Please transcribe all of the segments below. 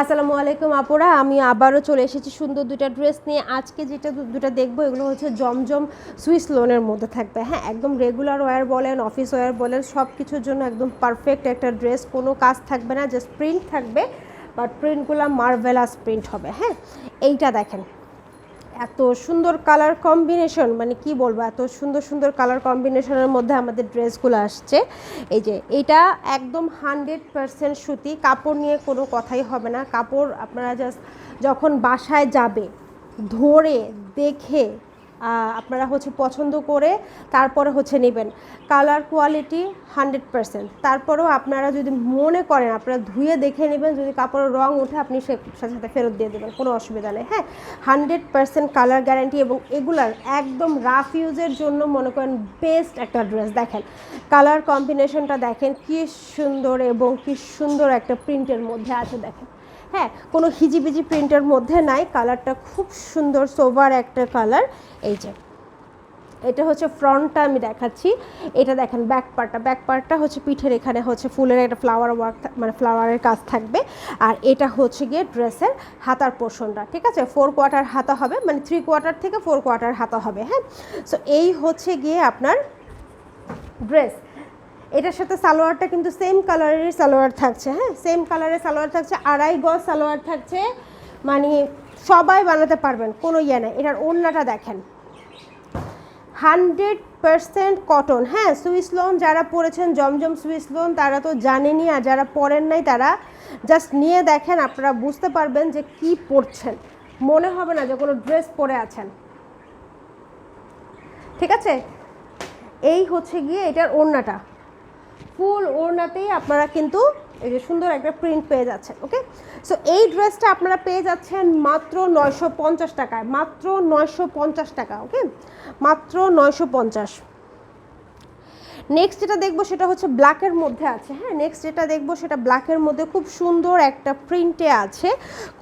আসসালামু আলাইকুম আপুরা, আমি আবারও চলে এসেছি সুন্দর দুটা ড্রেস নিয়ে। আজকে যেটা দুটা দেখব, এগুলো হচ্ছে জমজম সুইস লোনের মধ্যে থাকবে। হ্যাঁ একদম রেগুলার ওয়্যার বলেন অফিস ওয়ার বলেন সব কিছুর জন্য একদম পারফেক্ট একটা ড্রেস। কোনো কাজ থাকবে না জাস্ট প্রিন্ট থাকবে বাট প্রিন্টগুলো মার্ভেলাস প্রিন্ট হবে। হ্যাঁ এইটা দেখেন। এত সুন্দর কালার কম্বিনেশন মানে কি বলব, এত সুন্দর সুন্দর কালার কম্বিনেশনের মধ্যে আমাদের ড্রেসগুলো আসছে। এই যে, এটা একদম হান্ড্রেড পারসেন্ট সুতি, কাপড় নিয়ে কোনো কথাই হবে না। কাপড় আপনারা জাস্ট যখন বাসায় যাবে, ধরে, দেখে আপনারা হচ্ছে পছন্দ করে তারপরে হচ্ছে নেবেন। কালার কোয়ালিটি হান্ড্রেড পারসেন্ট তারপরেও আপনারা যদি মনে করেন, আপনারা ধুয়ে দেখে নেবেন, যদি কাপড়ের রং ওঠে, আপনি সে সাথে সাথে ফেরত দিয়ে দেবেন, কোনো অসুবিধা নেই। হ্যাঁ হান্ড্রেড পারসেন্ট কালার গ্যারান্টি এবং এগুলার একদম রাফ ইউজের জন্য মনে করেন বেস্ট একটা ড্রেস দেখেন কালার কম্বিনেশনটা দেখেন, কি সুন্দর এবং কি সুন্দর একটা প্রিন্টের মধ্যে আছে। দেখেন হ্যাঁ কোনো হিজিবিজি প্রিন্টের মধ্যে নাই, কালারটা খুব সুন্দর, সোভার একটা কালার। এই যে, এটা হচ্ছে ফ্রন্টটা আমি দেখাচ্ছি। এটা দেখেন ব্যাক পার্টটা ব্যাক পার্টটা হচ্ছে পিঠের এখানে হচ্ছে ফুলের একটা ফ্লাওয়ার ওয়ার্ক মানে ফ্লাওয়ারের কাজ থাকবে। আর এটা হচ্ছে গিয়ে ড্রেসের হাতার পোর্শনটা, ঠিক আছে? ফোর কোয়ার্টার হাতা হবে মানে থ্রি কোয়ার্টার থেকে ফোর কোয়ার্টার হাতা হবে হ্যাঁ? সো এই হচ্ছে গিয়ে আপনার ড্রেস এটার সাথে সালোয়ারটা কিন্তু সেম কালারের সালোয়ার থাকছে হ্যাঁ? সেম কালারের সালোয়ার থাকছে, আড়াই গজ সালোয়ার থাকছে। মানে সবাই বানাতে পারবেন, কোনো ইয়ে নেই। এটার ওড়নাটা দেখেন। হান্ড্রেড পারসেন্ট কটন হ্যাঁ? সুইস লোন, যারা পড়েছেন জমজম সুইস লোন, তারা তো জানেনি আর যারা পড়েন নাই, তারা জাস্ট নিয়ে দেখেন, আপনারা বুঝতে পারবেন যে কি পরছেন। মনে হবে না যে কোনো ড্রেস পরে আছেন। ঠিক আছে? এই হচ্ছে গিয়ে এটার ওড়নাটা। ফুল ওড়নাতেই আপনারা কিন্তু এই যে সুন্দর একটা প্রিন্ট পেয়ে যাচ্ছেন ওকে সো এই ড্রেসটা আপনারা পেয়ে যাচ্ছেন মাত্র নয়শো পঞ্চাশ টাকায়, মাত্র নয়শো পঞ্চাশ টাকা ওকে মাত্র নয়শো পঞ্চাশ। নেক্সট যেটা দেখব সেটা হচ্ছে ব্ল্যাকের মধ্যে আছে। হ্যাঁ নেক্সট যেটা দেখব সেটা ব্ল্যাকের মধ্যে খুব সুন্দর একটা প্রিন্টে আছে।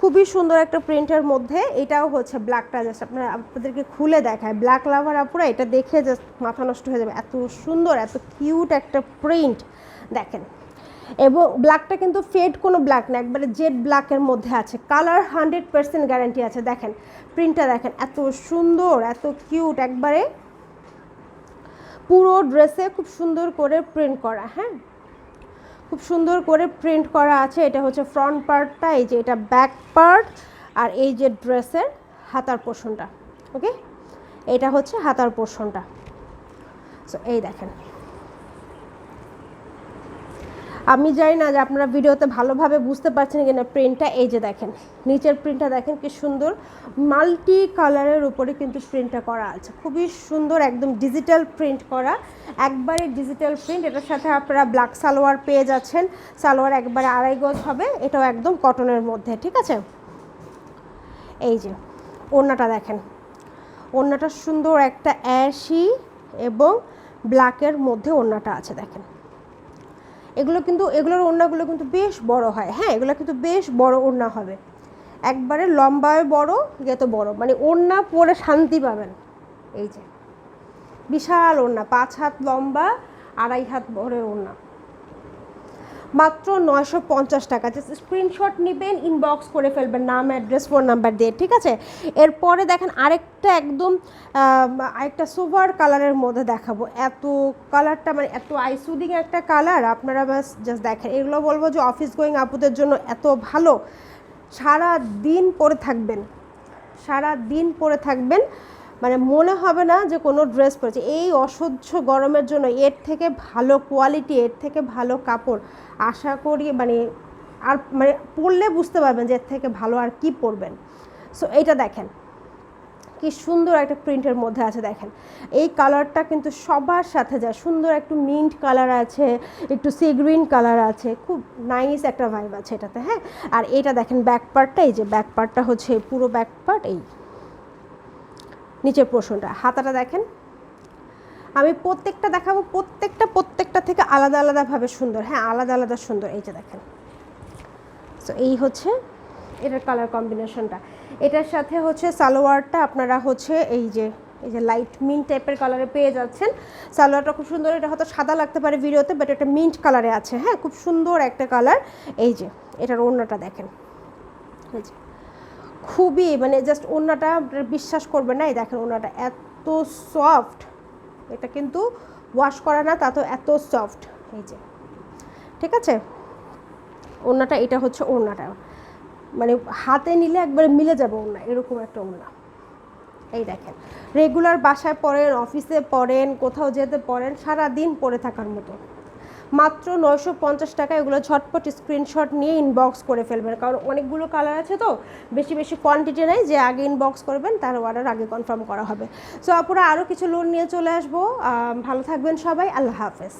খুবই সুন্দর একটা প্রিন্টের মধ্যে এটাও হচ্ছে ব্ল্যাকটা জাস্ট আপনারা আপনাদেরকে খুলে দেখায়। ব্ল্যাক লাভার আপুরা এটা দেখে জাস্ট মাথা নষ্ট হয়ে যাবে। এত সুন্দর, এত কিউট একটা প্রিন্ট দেখেন। এবং ব্ল্যাকটা কিন্তু ফেড কোনো ব্ল্যাক না, একবারে জেড ব্ল্যাকের মধ্যে আছে। কালার হান্ড্রেড পার্সেন্ট গ্যারান্টি আছে। দেখেন প্রিন্টটা দেখেন, এত সুন্দর, এত কিউট একবারে পুরো ড্রেসে খুব সুন্দর করে প্রিন্ট করা হ্যাঁ? খুব সুন্দর করে প্রিন্ট করা আছে, এটা হচ্ছে ফ্রন্ট পার্টটা এই যে এটা ব্যাক পার্ট আর এই যে ড্রেসের হাতার পোষণটা ওকে এটা হচ্ছে হাতার পোষণটা সো এই দেখেন। আমি জানি না যে আপনারা ভিডিওতে ভালোভাবে বুঝতে পারছেন কিনা প্রিন্টটা এই যে দেখেন, নিচের প্রিন্টটা দেখেন কি সুন্দর মাল্টি কালারের উপরে কিন্তু প্রিন্টটা করা আছে। খুবই সুন্দর একদম ডিজিটাল প্রিন্ট করা, একবারে ডিজিটাল প্রিন্ট এটার সাথে আপনারা ব্ল্যাক সালোয়ার পেয়ে যাচ্ছেন, সালোয়ার একবারে আড়াই গজ হবে, এটাও একদম কটনের মধ্যে, ঠিক আছে? এই যে, ওড়নাটা দেখেন, ওড়নাটা সুন্দর একটা অ্যাশি এবং ব্ল্যাকের মধ্যে ওড়নাটা আছে, দেখেন। এগুলো কিন্তু, এগুলোর ওড়নাগুলো কিন্তু বেশ বড় হয়। হ্যাঁ এগুলো কিন্তু বেশ বড় ওড়না হবে। একবারে লম্বায় বড় যত বড়। মানে ওড়না পরে শান্তি পাবেন। এই যে, বিশাল ওড়না, পাঁচ হাত লম্বা, আড়াই হাত বড়ের ওড়না। মাত্র নয়শো পঞ্চাশ টাকা। জাস্ট স্ক্রিনশট নেবেন ইনবক্স করে ফেলবেন, নাম অ্যাড্রেস ফোন নাম্বার দিয়ে, ঠিক আছে? এরপরে দেখেন আরেকটা একদম আরেকটা সোভার কালারের মধ্যে দেখাবো। এত কালারটা মানে এত আইসুদিং একটা কালার আপনারা বাস জাস্ট দেখেন। এগুলো বলব যে অফিস গোয়িং আপুদের জন্য এত ভালো। সারা দিন পরে থাকবেন। সারা দিন পরে থাকবেন। মানে মনে হবে না যে কোনো ড্রেস পরেছে। এই অসহ্য গরমের জন্য এর থেকে ভালো কোয়ালিটি এর থেকে ভালো কাপড় আশা করি মানে আর মানে পরলে বুঝতে পারবেন যে এর থেকে ভালো আর কি পরবেন। সো এইটা দেখেন। কি সুন্দর একটা প্রিন্টের মধ্যে আছে দেখেন। এই কালারটা কিন্তু সবার সাথে যায়। সুন্দর একটু মিন্ট কালার আছে, একটু সি গ্রিন কালার আছে, খুব নাইস একটা ভাইব আছে এটাতে হ্যাঁ? আর এটা দেখেন ব্যাক পার্টটা এই যে ব্যাক পার্টটা হচ্ছে পুরো ব্যাক পার্ট এই। নিচের পোর্শনটা হাতাটা দেখেন। আমি প্রত্যেকটা দেখাবো, প্রত্যেকটা প্রত্যেকটা থেকে আলাদা আলাদাভাবে সুন্দর। হ্যাঁ আলাদা আলাদা সুন্দর, এই যে দেখেন। সো এই হচ্ছে এটার কালার কম্বিনেশনটা এটার সাথে হচ্ছে সালোয়ারটা আপনারা হচ্ছে এই যে এই যে লাইট মিন্ট টাইপের কালারে পেয়ে যাচ্ছেন। সালোয়ারটা খুব সুন্দর, এটা হয়তো সাদা লাগতে পারে ভিডিওতে বাট এটা মিন্ট কালারে আছে। হ্যাঁ খুব সুন্দর একটা কালার এই যে, এটার ওড়নাটা দেখেন। এই যে। খুবই মানে জাস্ট আপনারা বিশ্বাস করবে না। এই দেখেন ওনাটা এত সফট এটা কিন্তু ওয়াশ করা না, তা তো এত সফট এই যে, ঠিক আছে? ওড়নাটা, এটা হচ্ছে ওড়নাটা। মানে হাতে নিলে একবারে মিলে যাবে ওড়না, এরকম একটা ওড়না। এই দেখেন রেগুলার বাসায় পড়েন অফিসে পড়েন কোথাও যেতে পড়েন সারা দিন পরে থাকার মতো। মাত্র নয়শো পঞ্চাশ টাকা, এগুলো ঝটপট স্ক্রিনশট নিয়ে ইনবক্স করে ফেলবেন। কারণ অনেকগুলো কালার আছে তো, বেশি বেশি কোয়ান্টিটি নেই, যে আগে ইনবক্স করবেন, তার অর্ডার আগে কনফার্ম করা হবে। সো আপনারা আরও কিছু লোন নিয়ে চলে আসব। ভালো থাকবেন সবাই, আল্লাহ হাফেজ।